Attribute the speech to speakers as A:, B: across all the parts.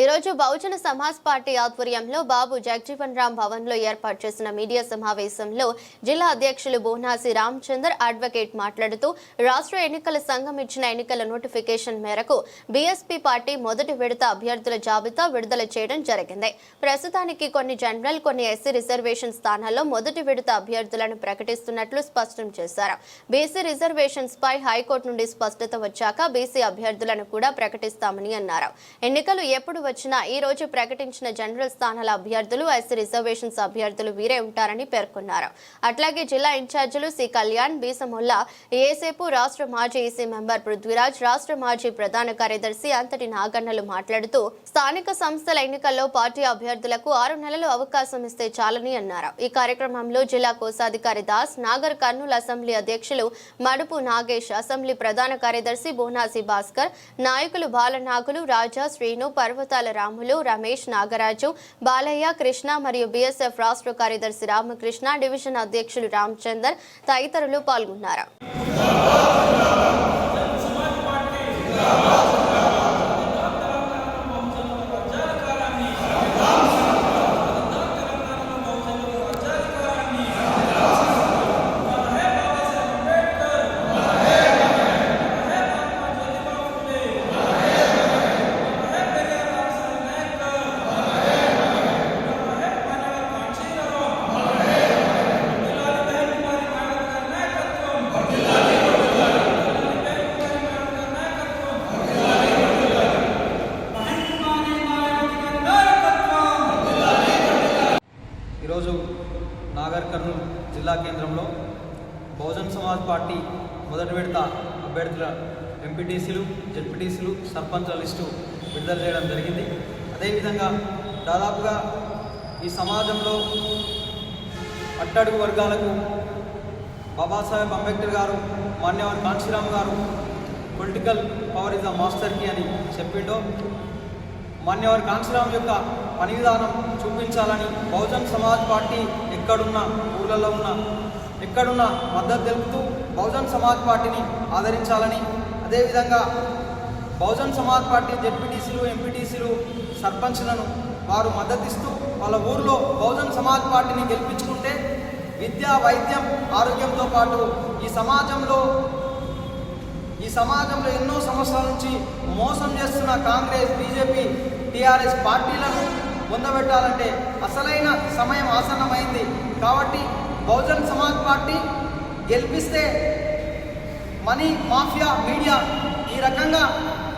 A: ఈ రోజు బహుజన సమాజ్ పార్టీ ఆధ్వర్యంలో బాబు జగజీవన్ రామ్ భవన్లో ఏర్పాటు చేసిన మీడియా సమావేశంలో జిల్లా అధ్యక్షులు బోనాసి రామచందర్ అడ్వకేట్ మాట్లాడుతూ రాష్ట్ర ఎన్నికల సంఘం ఇచ్చిన ఎన్నికల నోటిఫికేషన్ మేరకు బీఎస్పీ పార్టీ మొదటి విడత అభ్యర్థుల జాబితా విడుదల చేయడం జరిగింది. ప్రస్తుతానికి కొన్ని జనరల్ కొన్ని ఎస్సీ రిజర్వేషన్ స్థానాల్లో మొదటి విడత అభ్యర్థులను ప్రకటిస్తున్నట్లు స్పష్టం చేశారు. బీసీ రిజర్వేషన్స్ పై హైకోర్టు నుండి స్పష్టత వచ్చాక బీసీ అభ్యర్థులను కూడా ప్రకటిస్తామని అన్నారు. ఎన్నికలు ఎప్పుడు వచ్చిన ఈ రోజు ప్రకటించిన జనరల్ స్థానాల అభ్యర్థులు ఎస్సీ రిజర్వేషన్స్ అభ్యర్థులు వీరే ఉంటారని పేర్కొన్నారు. అట్లాగే జిల్లా ఇన్ఛార్జీలు సి. కళ్యాణ్ బీసముల్లా ఏసేపు రాష్ట్ర మాజీ ఈసీ మెంబర్ పృథ్వీరాజ్ రాష్ట్ర మాజీ ప్రధాన కార్యదర్శి అంతటి నాగన్నలు మాట్లాడుతూ స్థానిక సంస్థల ఎన్నికల్లో పార్టీ అభ్యర్థులకు ఆరు నెలలు అవకాశం ఇస్తే చాలని అన్నారు. ఈ కార్యక్రమంలో జిల్లా కోశాధికారి దాస్ నాగర్ కర్నూలు అసెంబ్లీ అధ్యక్షులు మడుపు నాగేష్ అసెంబ్లీ ప్రధాన కార్యదర్శి బోనాసి భాస్కర్ నాయకులు బాలనాగులు రాజా శ్రీను పర్వత పర్వతాల రాములు రమేష్ నాగరాజు బాలయ్య కృష్ణ మరియు బీఎస్ఎఫ్ రాష్ట్ర కార్యదర్శి రామకృష్ణ డివిజన్ అధ్యక్షులు రామచందర్ తదితరులు పాల్గొన్నారు
B: ఈరోజు నాగర్ కర్నూలు జిల్లా కేంద్రంలో బహుజన్ సమాజ్ పార్టీ మొదటి విడత అభ్యర్థుల ఎంపీటీసీలు జెడ్పీటీసీలు సర్పంచ్ల లిస్టు విడుదల చేయడం జరిగింది. అదేవిధంగా దాదాపుగా ఈ సమాజంలో అట్టడుగు వర్గాలకు బాబాసాహెబ్ అంబేద్కర్ గారు మాన్యవర్ కాంశీరామ్ గారు పొలిటికల్ పవర్ ఇస్ ద మాస్టర్కి అని చెప్పిండో మాన్యవర్ కాంశీరామ్ యొక్క పని విధానం చూపించాలని బహుజన్ సమాజ్ పార్టీ ఎక్కడున్న ఊళ్ళలో ఉన్న ఎక్కడున్న మద్దతు తెలుపుతూ బహుజన్ సమాజ్ పార్టీని ఆదరించాలని అదేవిధంగా బహుజన్ సమాజ్ పార్టీ జెడ్పీటీసీలు ఎంపీటీసీలు సర్పంచ్లను వారు మద్దతిస్తూ వాళ్ళ ఊర్లో బహుజన్ సమాజ్ పార్టీని గెలిపించుకుంటే విద్య వైద్యం ఆరోగ్యంతో పాటు ఈ సమాజంలో ఈ సమాజంలో ఎన్నో సంవత్సరాల నుంచి మోసం చేస్తున్న కాంగ్రెస్ బీజేపీ టీఆర్ఎస్ పార్టీలను పొందబెట్టాలంటే అసలైన సమయం ఆసన్నమైంది. కాబట్టి బహుజన్ సమాజ్ పార్టీ గెలిపిస్తే మనీ మాఫియా మీడియా ఈ రకంగా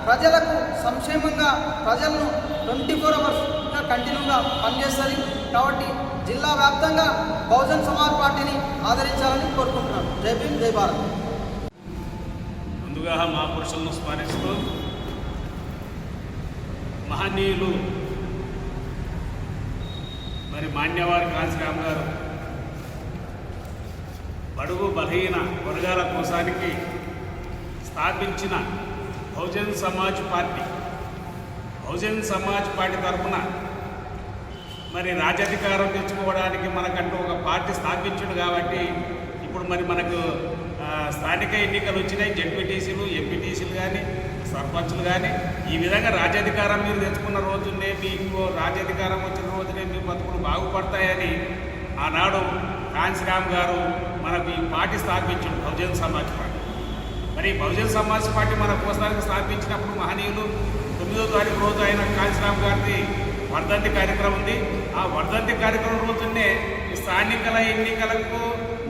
B: ప్రజలకు సంక్షేమంగా ప్రజలను ట్వంటీ ఫోర్ అవర్స్గా కంటిన్యూగా పనిచేస్తుంది. కాబట్టి జిల్లా వ్యాప్తంగా బహుజన్ సమాజ్ పార్టీని ఆదరించాలని కోరుకుంటున్నాను. జై భీమ్ జై భారత్.
C: ముందుగా మహాపురుషులను స్మరిస్తూ మహనీయులు మరి మాన్యవారి కాంశీరామ్ గారు బడుగు బలహీన వర్గాల కోసానికి స్థాపించిన బహుజన్ సమాజ్ పార్టీ. బహుజన్ సమాజ్ పార్టీ తరఫున మరి రాజ్యాధికారం తెచ్చుకోవడానికి మనకంటూ ఒక పార్టీ స్థాపించుడు కాబట్టి ఇప్పుడు మరి మనకు స్థానిక ఎన్నికలు వచ్చినాయి. జడ్పీటీసీలు ఎంపీటీసీలు కానీ సర్పంచ్లు కానీ ఈ విధంగా రాజ్యాధికారం మీరు తెచ్చుకున్న రోజునే మీకు రాజ్యాధికారం వచ్చిన రోజునే మీ బతుకులు బాగుపడతాయని ఆనాడు కాన్సిరామ్ గారు మనకు ఈ పార్టీ స్థాపించాడు బహుజన్ సమాజ్ పార్టీ. మరి బహుజన సమాజ్ పార్టీ మన కోసానికి స్థాపించినప్పుడు మహనీయులు తొమ్మిదో తారీఖు రోజు ఆయన కాంచీరామ్ గారిది వర్ధంతి కార్యక్రమం ఉంది. ఆ వర్ధంతి కార్యక్రమం రోజునే స్థానికల ఎన్నికలకు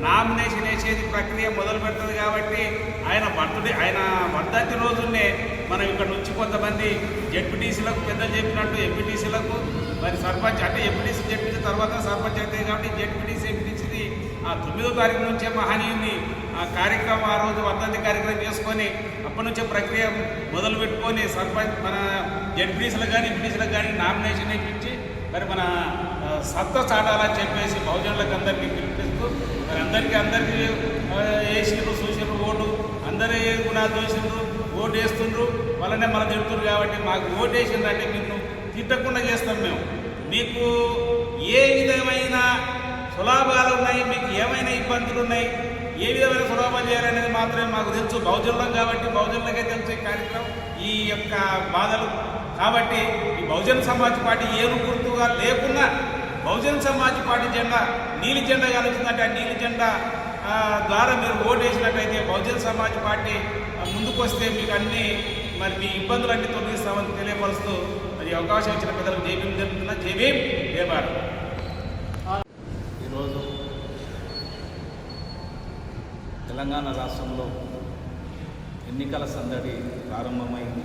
C: నామినేషన్ వేసేది ప్రక్రియ మొదలు పెడుతుంది కాబట్టి ఆయన బర్త్డే ఆయన వర్ధంతి రోజునే మనం ఇక్కడ నుంచి కొంతమంది జెడ్పీటీసీలకు పెద్దలు చెప్పినట్టు ఎంపీటీసీలకు మరి సర్పంచ్ అంటే ఎంపీటీసీ జెడ్పీసీ తర్వాత సర్పంచ్ అవుతాయి కాబట్టి జడ్పీటీసీ ఎంపీటీసీది ఆ తొమ్మిదో తారీఖు నుంచే మహనీయుని ఆ కార్యక్రమం ఆ రోజు వర్ధంతి కార్యక్రమం చేసుకొని అప్పటి నుంచే ప్రక్రియ మొదలు పెట్టుకొని సర్పంచ్ మన జడ్పీసీలకు కానీ ఎంపీసీలకు కానీ నామినేషన్ ఇప్పించి మరి మన సత్త సత్తా చాటాలని చెప్పేసి బహుజనులకు అందరికీ పిలిపిస్తూ మరి అందరికీ అందరికీ వేసిండ్రు చూసిండ్రు ఓటు. అందరూ ఏ గుణాలు చూసిండ్రు ఓటు వేస్తుండ్రు వాళ్ళనే మన తిడుతున్నారు కాబట్టి మాకు ఓటు వేసిండ్రంటే మీరు తిట్టకుండా చేస్తాం మేము. మీకు ఏ విధమైన సులాభాలు ఉన్నాయి మీకు ఏమైనా ఇబ్బందులు ఉన్నాయి ఏ విధమైన సులభం చేయాలనేది మాత్రమే మాకు తెలుసు. బహుజనులం కాబట్టి బహుజనులకే తెలుసు ఈ కార్యక్రమం ఈ యొక్క బాధలు. కాబట్టి ఈ బహుజన సమాజ్ పార్టీ ఏను గుర్తుగా లేకున్నా బహుజన సమాజ్ పార్టీ జెండా నీలి జెండా కలుగుతుందంటే ఆ నీలి జెండా ద్వారా మీరు ఓటేసినట్టయితే బహుజన సమాజ్ పార్టీ ముందుకొస్తే ముందుకు వస్తే మీకు అన్ని మరి మీ ఇబ్బందులన్నీ తొలగిస్తామని తెలియపరుస్తూ మరి అవకాశం ఇచ్చిన పెద్దలకు జై భీమ్ జరుగుతున్నా జై భీమ్ జై భారత్
D: ఈరోజు తెలంగాణ రాష్ట్రంలో ఎన్నికల సందడి ప్రారంభమైంది.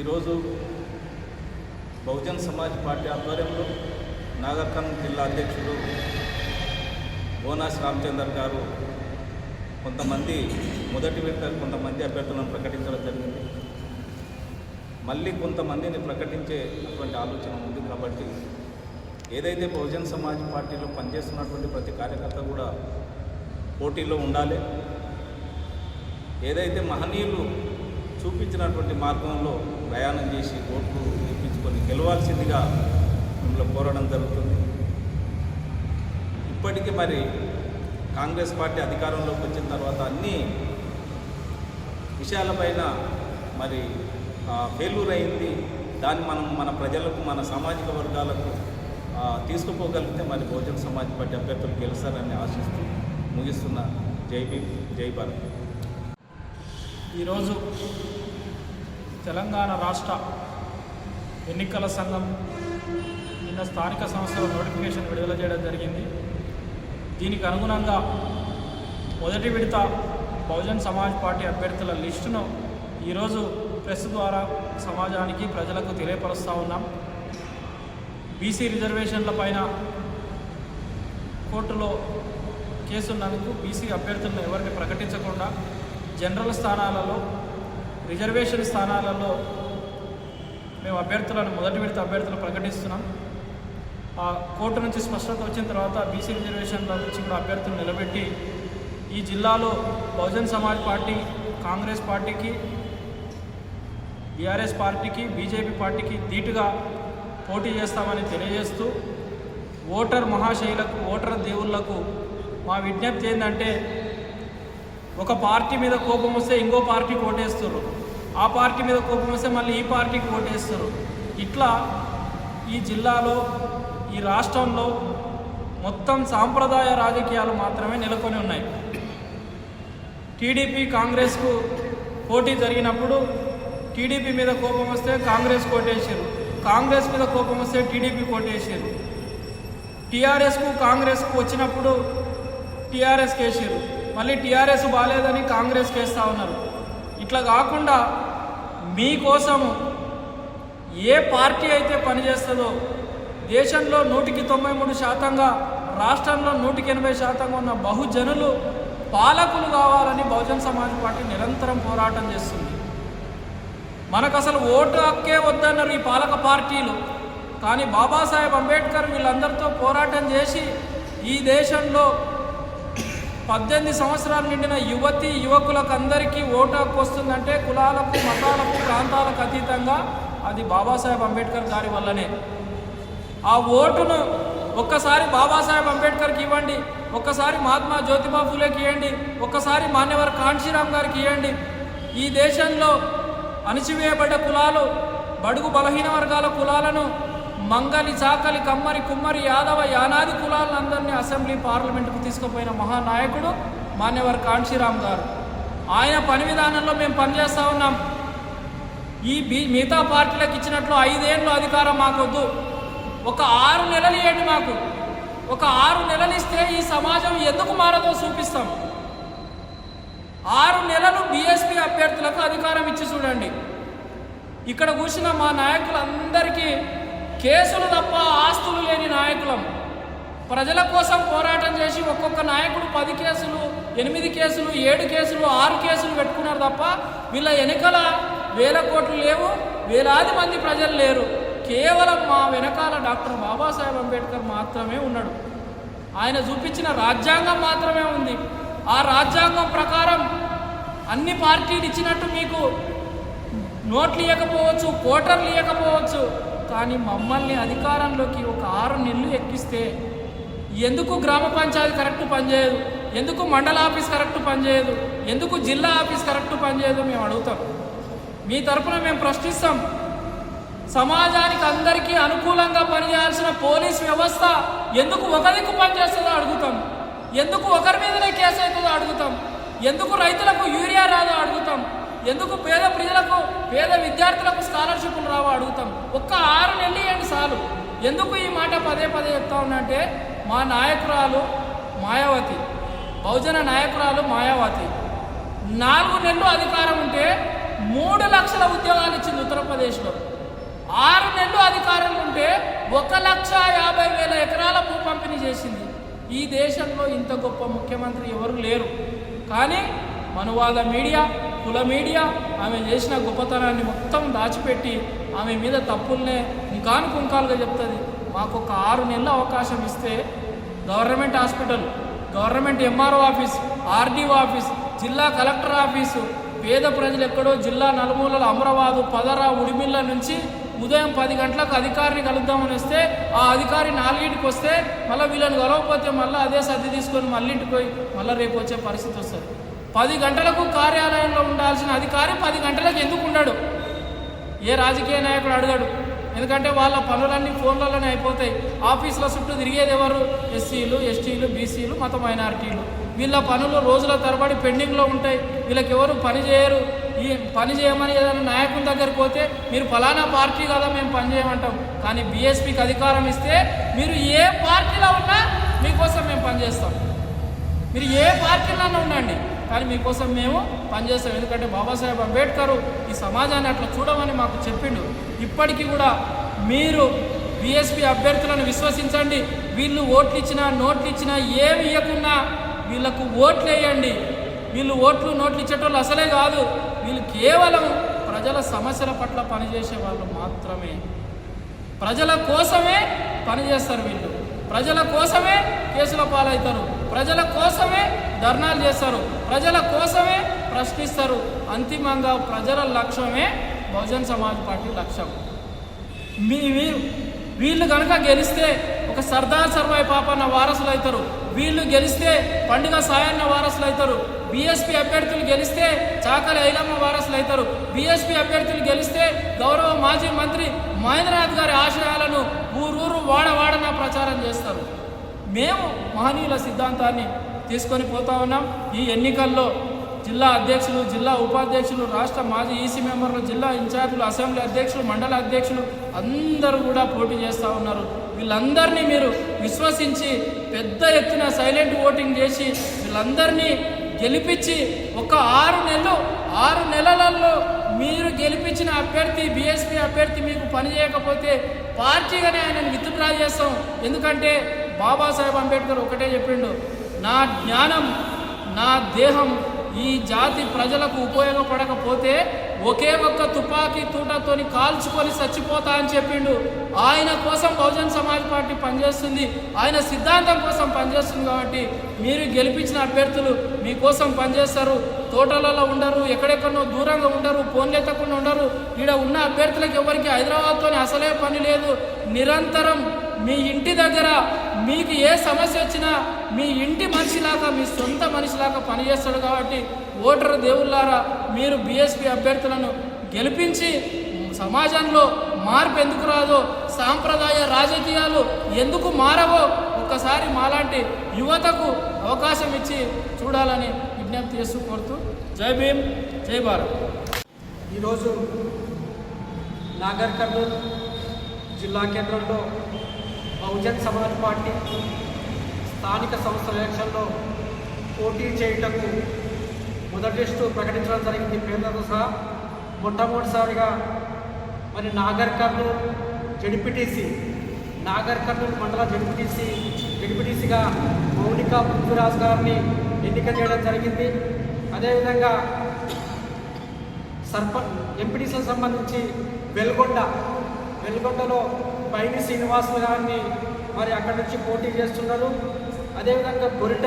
D: ఈరోజు బహుజన్ సమాజ్ పార్టీ ఆధ్వర్యంలో నాగర్కర్నూలు జిల్లా అధ్యక్షుడు బోనాస్ రామచందర్ గారు కొంతమంది మొదటి విడత కొంతమంది అభ్యర్థులను ప్రకటించడం జరిగింది. మళ్ళీ కొంతమందిని ప్రకటించే అటువంటి ఆలోచన ఉంది కాబట్టి ఏదైతే బహుజన్ సమాజ్ పార్టీలో పనిచేస్తున్నటువంటి ప్రతి కార్యకర్త కూడా పోటీలో ఉండాలి. ఏదైతే మహనీయులు చూపించినటువంటి మార్గంలో ప్రయాణం చేసి ఓట్లు ఇప్పించుకొని గెలవాల్సిందిగా మిమ్మల్ని కోరడం జరుగుతుంది. ఇప్పటికీ మరి కాంగ్రెస్ పార్టీ అధికారంలోకి వచ్చిన తర్వాత అన్ని విషయాలపైన మరి ఫెయిల్యూర్ అయింది. దాన్ని మనం మన ప్రజలకు మన సామాజిక వర్గాలకు తీసుకుపోగలిగితే మరి బహుజన సమాజ్ పార్టీ అభ్యర్థులు గెలుస్తారని ఆశిస్తూ ముగిస్తున్న జై భీమ్ జై భారత్.
E: ఈరోజు తెలంగాణ రాష్ట్ర ఎన్నికల సంఘం నిన్న స్థానిక సంస్థల నోటిఫికేషన్ విడుదల చేయడం జరిగింది. దీనికి అనుగుణంగా మొదటి విడత బహుజన్ సమాజ్ పార్టీ అభ్యర్థుల లిస్టును ఈరోజు ప్రెస్ ద్వారా సమాజానికి ప్రజలకు తెలియపరుస్తూ ఉన్నాం. బీసీ రిజర్వేషన్ల పైన కోర్టులో కేసున్నందుకు బీసీ అభ్యర్థులను ఎవరిని ప్రకటించకుండా జనరల్ స్థానాలలో రిజర్వేషన్ స్థానాలలో మేము అభ్యర్థులను మొదటి విడత అభ్యర్థులు ప్రకటిస్తున్నాం. ఆ కోర్టు నుంచి స్పష్టత వచ్చిన తర్వాత బీసీ రిజర్వేషన్ల నుంచి కూడా అభ్యర్థులు నిలబెట్టి ఈ జిల్లాలో బహుజన్ సమాజ్ పార్టీ కాంగ్రెస్ పార్టీకి బీఆర్ఎస్ పార్టీకి బీజేపీ పార్టీకి ధీటుగా పోటీ చేస్తామని తెలియజేస్తూ ఓటర్ మహాశైలకు ఓటర్ దేవుళ్ళకు మా విజ్ఞప్తి ఏంటంటే ఒక పార్టీ మీద కోపం వస్తే ఇంకో పార్టీకి ఓటేస్తారు ఆ పార్టీ మీద కోపం వస్తే మళ్ళీ ఈ పార్టీకి ఓటేస్తారు ఇట్లా ఈ జిల్లాలో ఈ రాష్ట్రంలో మొత్తం సాంప్రదాయ రాజకీయాలు మాత్రమే నెలకొని ఉన్నాయి. టీడీపీ కాంగ్రెస్కు పోటీ జరిగినప్పుడు టీడీపీ మీద కోపం వస్తే కాంగ్రెస్ కోటేసారు కాంగ్రెస్ మీద కోపం వస్తే టీడీపీ కోటేసారు టీఆర్ఎస్కు కాంగ్రెస్కు వచ్చినప్పుడు టీఆర్ఎస్ కేసారు మళ్ళీ టీఆర్ఎస్ బాగాలేదని కాంగ్రెస్ కేస్తూ ఉన్నారు. ఇట్లా కాకుండా మీకోసము ఏ పార్టీ అయితే పనిచేస్తుందో దేశంలో నూటికి తొంభై మూడు శాతంగా రాష్ట్రంలో నూటికి ఎనభై శాతంగా ఉన్న బహుజనులు పాలకులు కావాలని బహుజన్ సమాజ్ పార్టీ నిరంతరం పోరాటం చేస్తుంది. మనకు అసలు ఓటు హక్కే వద్దన్నారు ఈ పాలక పార్టీలు. కానీ బాబాసాహెబ్ అంబేద్కర్ వీళ్ళందరితో పోరాటం చేసి ఈ దేశంలో పద్దెనిమిది సంవత్సరాలు నిండిన యువతి యువకులకు అందరికీ ఓటు హక్కు వస్తుందంటే కులాలకు మతాలకు ప్రాంతాలకు అతీతంగా అది బాబాసాహెబ్ అంబేద్కర్ గారి వల్లనే. ఆ ఓటును ఒక్కసారి బాబాసాహెబ్ అంబేద్కర్కి ఇవ్వండి ఒక్కసారి మహాత్మా జ్యోతిబా ఫూలేకి ఇవ్వండి ఒక్కసారి మాన్యవర్ కాంశీరామ్ గారికి ఇవ్వండి ఈ దేశంలో అణిచివేయబడ్డ కులాలు బడుగు బలహీన వర్గాల కులాలను మంగలి చాకలి కమ్మరి కుమ్మరి యాదవ యానాది కులాలందరినీ అసెంబ్లీ పార్లమెంటుకు తీసుకుపోయిన మహానాయకుడు మాన్యవర్ కాంశీరామ్ గారు. ఆయన పని విధానంలో మేము పనిచేస్తూ ఉన్నాం. ఈ బీ మిగతా పార్టీలకు ఇచ్చినట్లు ఐదేళ్ళు అధికారం మాకొద్దు. ఒక ఆరు నెలలు ఇవ్వండి మాకు. ఒక ఆరు నెలలు ఇస్తే ఈ సమాజం ఎందుకు మారదో చూపిస్తాం. ఆరు నెలలు బీఎస్పీ అభ్యర్థులకు అధికారం ఇచ్చి చూడండి. ఇక్కడ కూర్చున్న మా నాయకులందరికీ కేసులు తప్ప ఆస్తులు లేని నాయకులం. ప్రజల కోసం పోరాటం చేసి ఒక్కొక్క నాయకుడు పది కేసులు ఎనిమిది కేసులు ఏడు కేసులు ఆరు కేసులు పెట్టుకున్నారు తప్ప వీళ్ళ వెనుకల వేల కోట్లు లేవు వేలాది మంది ప్రజలు లేరు. కేవలం మా వెనకాల డాక్టర్ బాబాసాహెబ్ అంబేద్కర్ మాత్రమే ఉన్నాడు. ఆయన చూపించిన రాజ్యాంగం మాత్రమే ఉంది. ఆ రాజ్యాంగం ప్రకారం అన్ని పార్టీలు ఇచ్చినట్టు మీకు నోట్లు ఇవ్వకపోవచ్చు కోటర్లు ఇవ్వకపోవచ్చు కానీ మమ్మల్ని అధికారంలోకి ఒక ఆరు నెలలు ఎక్కిస్తే ఎందుకు గ్రామ పంచాయతీ కరెక్ట్ పనిచేయదు? ఎందుకు మండల ఆఫీస్ కరెక్ట్ పనిచేయదు? ఎందుకు జిల్లా ఆఫీస్ కరెక్ట్ పనిచేయదు మేము అడుగుతాం. మీ తరపున మేము ప్రశ్నిస్తాం. సమాజానికి అందరికీ అనుకూలంగా పనిచేయాల్సిన పోలీస్ వ్యవస్థ ఎందుకు ఒక దిక్కు పనిచేస్తుందో అడుగుతాం. ఎందుకు ఒకరి మీదనే కేసు అవుతుందో అడుగుతాం. ఎందుకు రైతులకు యూరియా రాదో అడుగుతాం. ఎందుకు పేద ప్రజలకు పేద విద్యార్థులకు స్కాలర్షిప్లు రావో అడుగుతాం. ఒక్క ఆరు నెలలు ఇవ్వండి చాలు. ఎందుకు ఈ మాట పదే పదే చెప్తా ఉన్నంటే మా నాయకురాలు మాయావతి బహుజన నాయకురాలు మాయావతి. నాలుగు నెలలు అధికారం ఉంటే మూడు లక్షల ఉద్యోగాలు ఇచ్చింది ఉత్తరప్రదేశ్లో. ఆరు నెలలు అధికారం ఉంటే ఒక లక్ష యాభై వేల ఎకరాల భూ పంపిణీ చేసింది. ఈ దేశంలో ఇంత గొప్ప ముఖ్యమంత్రి ఎవరు లేరు. కానీ మనువాద మీడియా కుల మీడియా ఆమె చేసిన గొప్పతనాన్ని మొత్తం దాచిపెట్టి ఆమె మీద తప్పుల్నే ఇంకాను కుంకాలుగా చెప్తుంది. మాకు ఒక ఆరు నెలల అవకాశం ఇస్తే government hospital government MRO office RDO office జిల్లా కలెక్టర్ ఆఫీసు పేద ప్రజలు ఎక్కడో జిల్లా నలుమూలల అమరవాదు పదరా ఉడిమిళ్ళ నుంచి ఉదయం పది గంటలకు అధికారిని కలుద్దామని వస్తే ఆ అధికారి నాలుగింటికి వస్తే మళ్ళీ వీళ్ళని కలవకపోతే మళ్ళీ అదే సర్ది తీసుకొని మళ్ళీ ఇంటికి పోయి మళ్ళీ రేపు వచ్చే పరిస్థితి వస్తుంది. పది గంటలకు కార్యాలయంలో ఉండాల్సిన అధికారి పది గంటలకు ఎందుకు ఉండడు? ఏ రాజకీయ నాయకుడు అడగడు. ఎందుకంటే వాళ్ళ పనులన్నీ ఫోన్లలోనే అయిపోతాయి. ఆఫీసుల చుట్టూ తిరిగేది ఎవరు? ఎస్సీలు ఎస్టీలు బీసీలు మత మైనారిటీలు. వీళ్ళ పనులు రోజుల తరబడి పెండింగ్లో ఉంటాయి. వీళ్ళకి ఎవరు పని చేయరు. ఈ పని చేయమని ఏదైనా నాయకుని దగ్గరికి పోతే మీరు ఫలానా పార్టీ కదా మేము పని చేయమంటాం. కానీ బీఎస్పీకి అధికారం ఇస్తే మీరు ఏ పార్టీలో ఉన్నా మీకోసం మేము పనిచేస్తాం మీరు ఏ పార్టీలోనే ఉండండి కానీ మీకోసం మేము పనిచేస్తాం ఎందుకంటే బాబాసాహెబ్ అంబేద్కర్ ఈ సమాజాన్ని అట్లా చూడమని మాకు చెప్పిండు. ఇప్పటికీ కూడా మీరు బీఎస్పీ అభ్యర్థులను విశ్వసించండి. వీళ్ళు ఓట్లు ఇచ్చినా నోట్లు ఇచ్చినా ఏమి ఇవ్వకుండా వీళ్ళకు ఓట్లు వేయండి. వీళ్ళు ఓట్లు నోట్లు ఇచ్చేటోళ్ళు అసలే కాదు. వీళ్ళు కేవలం ప్రజల సమస్యల పట్ల పనిచేసే వాళ్ళు మాత్రమే. ప్రజల కోసమే పనిచేస్తారు వీళ్ళు. ప్రజల కోసమే కేసుల పాలవుతారు. ప్రజల కోసమే ధర్నాలు చేస్తారు. ప్రజల కోసమే ప్రశ్నిస్తారు. అంతిమంగా ప్రజల లక్ష్యమే బహుజన్ సమాజ్ పార్టీ లక్ష్యం. మీ వీ- వీళ్ళు కనుక గెలిస్తే ఒక సర్దార్ సర్వాయి పాపన్న వారసులు అవుతారు. వీళ్ళు గెలిస్తే పండుగ సాయన్న వారసులు అవుతారు. బీఎస్పీ అభ్యర్థులు గెలిస్తే చాకలి ఐలమ్మ వారసులు అవుతారు. బీఎస్పీ అభ్యర్థులు గెలిస్తే గౌరవ మాజీ మంత్రి మహేంద్రనాథ్ గారి ఆశయాలను ఊరూరు వాడవాడన ప్రచారం చేస్తారు. మేము మహనీయుల సిద్ధాంతాన్ని తీసుకొని పోతా ఉన్నాం. ఈ ఎన్నికల్లో జిల్లా అధ్యక్షులు జిల్లా ఉపాధ్యక్షులు రాష్ట్ర మాజీ ఈసీ మెంబర్లు జిల్లా ఇన్ఛార్జీలు అసెంబ్లీ అధ్యక్షులు మండల అధ్యక్షులు అందరూ కూడా పోటీ చేస్తూ ఉన్నారు. వీళ్ళందరినీ మీరు విశ్వసించి పెద్ద ఎత్తున సైలెంట్ ఓటింగ్ చేసి వీళ్ళందరినీ గెలిపించి ఒక ఆరు నెలలు ఆరు నెలలలో మీరు గెలిపించిన అభ్యర్థి బీఎస్పీ అభ్యర్థి మీకు పని చేయకపోతే పార్టీగానే ఆయనను విత్డ్రా చేస్తాం. ఎందుకంటే బాబాసాహెబ్ అంబేద్కర్ ఒకటే చెప్పిండు నా జ్ఞానం నా దేహం ఈ జాతి ప్రజలకు ఉపయోగపడకపోతే ఒకే ఒక్క తుపాకీ తూటతోని కాల్చుకొని చచ్చిపోతా అని చెప్పిండు. ఆయన కోసం బహుజన్ సమాజ్ పార్టీ పనిచేస్తుంది. ఆయన సిద్ధాంతం కోసం పనిచేస్తుంది కాబట్టి మీరు గెలిపించిన అభ్యర్థులు మీకోసం పనిచేస్తారు. తోటలలో ఉండరు ఎక్కడెక్కడో దూరంగా ఉండరు ఫోన్లు ఎత్తకుండా ఉండరు. ఈడ ఉన్న అభ్యర్థులకు ఎవరికి హైదరాబాద్తో అసలే పని లేదు. నిరంతరం మీ ఇంటి దగ్గర మీకు ఏ సమస్య వచ్చినా మీ ఇంటి మనిషిలాగా మీ సొంత మనిషిలాగా పనిచేస్తాడు కాబట్టి ఓటరు దేవుళ్ళారా మీరు బీఎస్పీ అభ్యర్థులను గెలిపించి సమాజంలో మార్పు ఎందుకు రాదో సాంప్రదాయ రాజకీయాలు ఎందుకు మారవో ఒక్కసారి మాలాంటి యువతకు అవకాశం ఇచ్చి చూడాలని విజ్ఞప్తి చేస్తూ కోరుతూ జై భీమ్ జై భారత్.
F: ఈరోజు నాగర్ కర్నూలు జిల్లా కేంద్రంలో బహుజన్ సమాజ్ పార్టీ స్థానిక సంస్థల ఎలక్షన్లో పోటీ చేయుటకు మొదటి లిస్టు ప్రకటించడం జరిగింది. పేర్లతో సహా మొట్టమొదటిసారిగా మరి నాగర్ కర్నూలు జడిపిటిసి నాగర్ కర్నూలు మండల జడిపిటిసి జడిపిటిసిగా మౌనిక పృథ్వీరాజ్ గారిని ఎన్నిక చేయడం జరిగింది. అదేవిధంగా సర్పంచ్ ఎంపీటీసీకి సంబంధించి వెల్గొండ వెల్గొండలో పైని శ్రీనివాసులు గారిని మరి అక్కడి నుంచి పోటీ చేస్తున్నారు. అదేవిధంగా బొరిట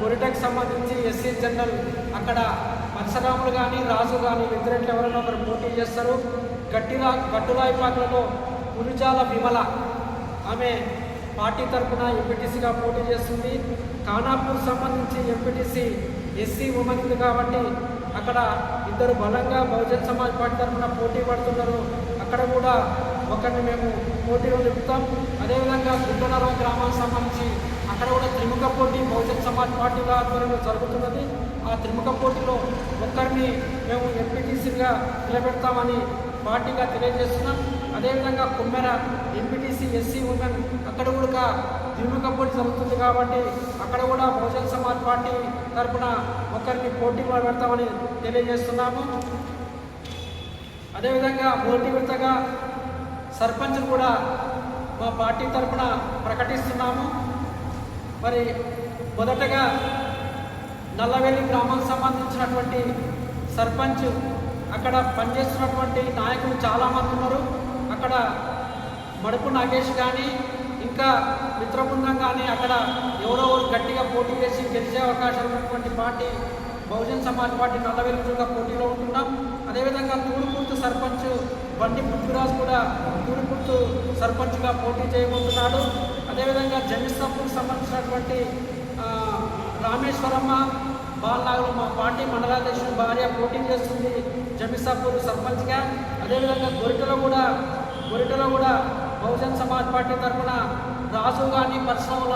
F: బొరిటకు సంబంధించి ఎస్సీ జనరల్ అక్కడ పరశురాములు కానీ రాజు కానీ ఇద్దరెట్లు ఎవరైనా ఒకరు పోటీ చేస్తారు. గట్టిరా గట్టులాయిపాకులలో పులిజాల విమల ఆమె పార్టీ తరఫున ఎంపీటీసీగా పోటీ చేస్తుంది. ఖానాపూర్ సంబంధించి ఎంపీటీసీ ఎస్సీ ఉమెన్ కాబట్టి అక్కడ ఇద్దరు బలంగా బహుజన్ సమాజ్ పార్టీ తరఫున పోటీ పడుతున్నారు. అక్కడ కూడా ఒకరిని మేము పోటీలో నిలుపుతాం అదేవిధంగా గుడ్డనరం గ్రామానికి సంబంధించి అక్కడ కూడా త్రిముఖ పోటీ బహుజన్ సమాజ్ పార్టీల ఆధ్వర్యంలో జరుగుతున్నది. ఆ త్రిముఖ పోటీలో ఒక్కరిని మేము ఎంపీటీసీగా నిలబెడతామని పార్టీగా తెలియజేస్తున్నాం. అదేవిధంగా కుమ్మెర ఎంపీటీసీ ఎస్సీ ఉమెన్ అక్కడ కూడా త్రిముఖ పోటీ జరుగుతుంది కాబట్టి అక్కడ కూడా బహుజన్ సమాజ్ పార్టీ తరఫున ఒకరిని పోటీ పెడతామని తెలియజేస్తున్నాము. అదేవిధంగా మొదటి విడతగా సర్పంచ్ కూడా మా పార్టీ తరఫున ప్రకటిస్తున్నాము. మరి మొదటగా నల్లవెల్లి గ్రామం సంబంధించినటువంటి సర్పంచ్ అక్కడ పనిచేస్తున్నటువంటి నాయకులు చాలామంది ఉన్నారు. అక్కడ మడుపు నాగేష్ కానీ ఇంకా మిత్రబృందం కానీ అక్కడ ఎవరో గట్టిగా పోటీ చేసి గెలిచే అవకాశం ఉన్నటువంటి పార్టీ బహుజన్ సమాజ్ పార్టీ నల్లవెల్లిగా పోటీలో ఉంటున్నాం. అదేవిధంగా తూడుకుర్తు సర్పంచ్ బండి పృథ్వీరాజ్ కూడా తూడుకుర్తు సర్పంచ్గా పోటీ చేయబోతున్నాడు. అదేవిధంగా జమిస్తాపూర్కి సంబంధించినటువంటి రామేశ్వరమ్మ బాలనాగులు మా పార్టీ మండలాధ్యక్షుడు భార్య పోటీ చేస్తుంది జమీసాపూర్ సర్పంచ్గా. అదేవిధంగా గొరిటలో కూడా గొరిటలో కూడా బహుజన్ సమాజ్ పార్టీ తరఫున రాజు కానీ పరిశ్రమల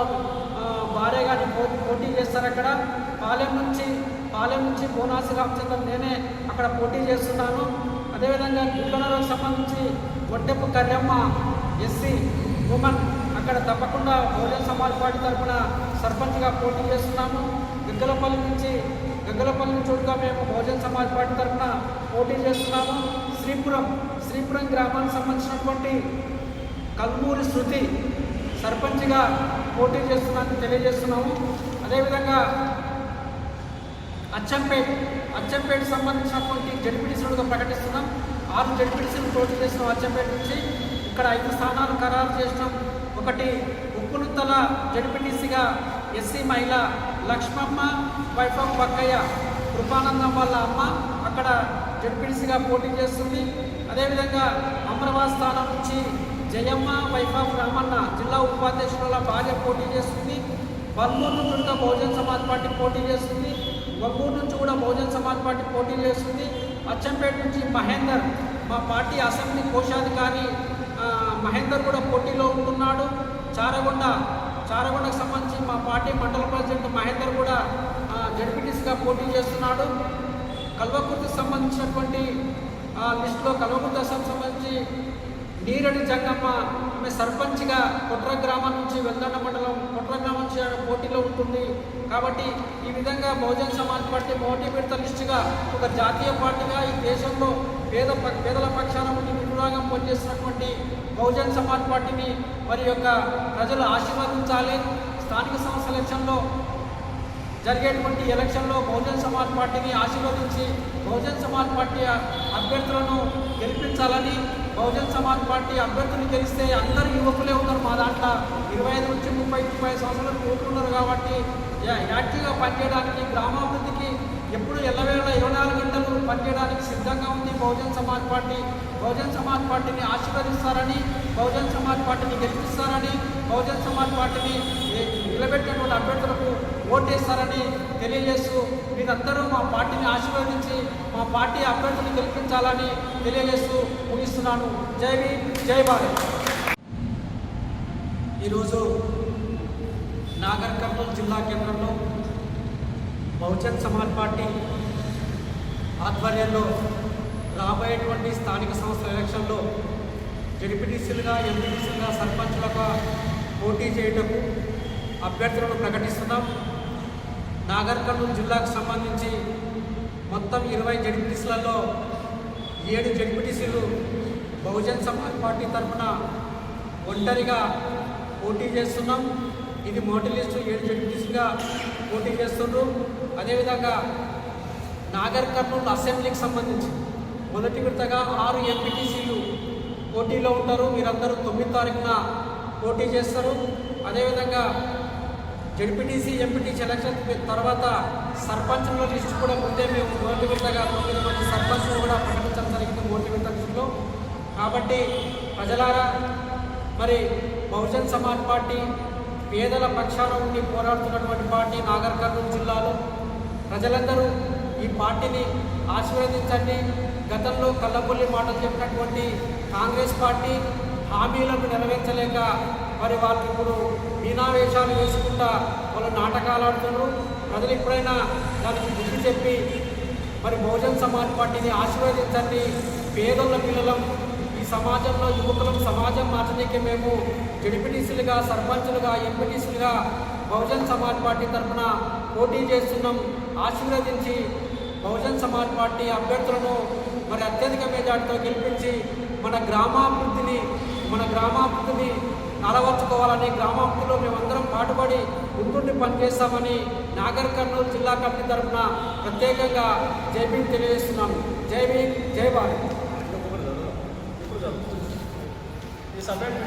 F: భార్య కానీ పో పోటీ చేస్తారు అక్కడ. పాలెం నుంచి పాలెం నుంచి బోనాసి రామచంద్ర నేనే అక్కడ పోటీ చేస్తున్నాను. అదేవిధంగా గుడ్లనరకు సంబంధించి ఒడ్డెప్పు కర్యమ్మ ఎస్సీ ఉమెన్ అక్కడ తప్పకుండా భోజన సమాజ్ పార్టీ తరఫున సర్పంచ్గా పోటీ చేస్తున్నాము. గగ్గలపల్లి నుంచి గగ్గలపల్లి నుంచి కూడా మేము భోజన సమాజ్ పార్టీ తరఫున పోటీ చేస్తున్నాము. శ్రీపురం శ్రీపురం గ్రామానికి సంబంధించినటువంటి కల్మూరి శృతి సర్పంచ్గా పోటీ చేస్తున్నానని తెలియజేస్తున్నాము. అదేవిధంగా అచ్చంపేట్ అచ్చంపేట సంబంధించినటువంటి జడ్పీటీసీలుగా ప్రకటిస్తున్నాం. ఆరు జడ్పీటీసీలు పోటీ చేసిన అచ్చంపేట నుంచి ఇక్కడ ఐదు స్థానాలు ఖరారు చేసినాం. ఒకటి ఉప్పునుత్తల జడ్పీటీసీగా ఎస్సీ మహిళ లక్ష్మమ్మ వైభవ్ బక్కయ్య కృపానందం వాళ్ళ అమ్మ అక్కడ జడ్పీటీసీగా పోటీ చేస్తుంది. అదేవిధంగా అమరాబాద్ స్థానం నుంచి జయమ్మ వైభవ్ రామన్న జిల్లా ఉపాధ్యక్షుల భార్య పోటీ చేస్తుంది. బల్మూరు నుంచి కూడా బహుజన్ సమాజ్ పార్టీ పోటీ చేస్తుంది. ఒంగూరు నుంచి కూడా బహుజన్ సమాజ్ పార్టీ పోటీ చేస్తుంది. అచ్చంపేట నుంచి మహేందర్ మా పార్టీ అసెంబ్లీ కోశాధికారి మహేందర్ కూడా పోటీలో ఉంటున్నాడు. చారగొండ చారగొండకు సంబంధించి మా పార్టీ మండల ప్రెసిడెంట్ మహేందర్ కూడా జడ్పీటీసీగా పోటీ చేస్తున్నాడు. కల్వకుర్తికి సంబంధించినటువంటి లిస్టులో కల్వకుర్తి అసెంబ్లీ సంబంధించి నీరడి జంగమ్మ ఆమె సర్పంచ్గా కొట్ర గ్రామం నుంచి వెల్దండ మండలం కుట్ర గ్రామం నుంచి పోటీలో ఉంటుంది. కాబట్టి విధంగా బహుజన్ సమాజ్ పార్టీ మోటీ విడత లిస్టుగా ఒక జాతీయ పార్టీగా ఈ దేశంలో పేద పేదల పక్షాన ఉండి విభాగం పనిచేస్తున్నటువంటి బహుజన్ సమాజ్ పార్టీని మరి యొక్క ప్రజలు ఆశీర్వదించాలి. స్థానిక సంస్థల ఎలక్షన్లో జరిగేటువంటి ఎలక్షన్లో బహుజన్ సమాజ్ పార్టీని ఆశీర్వదించి బహుజన్ సమాజ్ పార్టీ అభ్యర్థులను గెలిపించాలని బహుజన్ సమాజ్ పార్టీ అభ్యర్థులు గెలిస్తే అందరు యువకులే ఉన్నారు. మా దాంట్లో ఇరవై ఐదు నుంచి ముప్పై ముప్పై సంవత్సరాలు యువకులు కాబట్టి యా- యాక్టివ్గా పనిచేయడానికి గ్రామాభివృద్ధికి ఎప్పుడు ఎల్లవేళ ఇరవై నాలుగు గంటలు పనిచేయడానికి సిద్ధంగా ఉంది బహుజన్ సమాజ్ పార్టీ. బహుజన్ సమాజ్ పార్టీని ఆశీర్వదిస్తారని బహుజన్ సమాజ్ పార్టీని గెలిపిస్తారని బహుజన్ సమాజ్ పార్టీని నిలబెట్టినటువంటి అభ్యర్థులకు ఓటేస్తారని తెలియజేస్తూ మీరందరూ మా పార్టీని ఆశీర్వదించి మా పార్టీ అభ్యర్థులను గెలిపించాలని తెలియజేస్తూ ముగిస్తున్నాను. జై భీమ్ జై భారత్. ఈరోజు నాగర్ కర్నూలు జిల్లా కేంద్రంలో బహుజన్ సమాజ్ పార్టీ ఆధ్వర్యంలో రాబోయేటువంటి స్థానిక సంస్థల ఎలక్షన్లో జడిపిటీసీలుగా ఎంపీటీసీలుగా సర్పంచులుగా పోటీ చేయటకు అభ్యర్థులను ప్రకటిస్తున్నాం. నాగర్ కర్నూలు జిల్లాకు సంబంధించి మొత్తం ఇరవై జడ్పీటీసీలలో ఏడు జడ్పీటీసీలు బహుజన్ సమాజ్ పార్టీ తరఫున ఒంటరిగా పోటీ చేస్తున్నాం. ఇది మోటీ లిస్టు ఏడు జడ్పీటీసీగా పోటీ చేస్తున్నారు అదేవిధంగా నాగర్ కర్నూలు అసెంబ్లీకి సంబంధించి మొదటి విడతగా ఆరు ఎంపీటీసీలు పోటీలో ఉంటారు. మీరందరూ తొమ్మిది తారీఖున పోటీ చేస్తారు. అదేవిధంగా జడ్పీటీసీ ఎంపీటీసీ ఎలక్షన్ తర్వాత సర్పంచ్ల లిస్టు కూడా ముందే మేము ఓటు వింతగా తొమ్మిది మంది సర్పంచ్లు కూడా ప్రకటించడం జరిగింది ఓటు వింత లిస్టులో కాబట్టి ప్రజలారా మరి బహుజన్ సమాజ్ పార్టీ పేదల పక్షాన ఉండి పోరాడుతున్నటువంటి పార్టీ నాగర్ కర్నూలు జిల్లాలో. ప్రజలందరూ ఈ పార్టీని ఆశీర్వదించండి. గతంలో కళ్ళబొల్లి మాటలు చెప్పినటువంటి కాంగ్రెస్ పార్టీ హామీలను నెరవేర్చలేక మరి వాళ్ళు ఇప్పుడు మీనావేశాలు వేసుకుంటా వాళ్ళు నాటకాలు ఆడుతున్నారు. ప్రజలు ఎప్పుడైనా దానికి బుద్ధి చెప్పి మరి బహుజన్ సమాజ్ పార్టీని ఆశీర్వదించండి. పేదోళ్ళ పిల్లలం ఈ సమాజంలో యువకులం సమాజం మార్చడానికి మేము జడిపిటీసులుగా సర్పంచులుగా ఎంపీటీసులుగా బహుజన్ సమాజ్ పార్టీ తరఫున పోటీ చేస్తున్నాం. ఆశీర్వదించి బహుజన్ సమాజ్ పార్టీ అభ్యర్థులను మరి అత్యధిక మెజార్టీతో గెలిపించి మన గ్రామాభివృద్ధిని మన గ్రామాభివృద్ధిని అలవర్చుకోవాలని గ్రామంలో మేమందరం పాటుపడి ముందుండి పనిచేస్తామని నాగర్ కర్నూలు జిల్లా కమిటీ తరఫున ప్రత్యేకంగా జై భీమ్ తెలియజేస్తున్నాను జై భీమ్ జై భారత్.
G: ఈ సపరేట్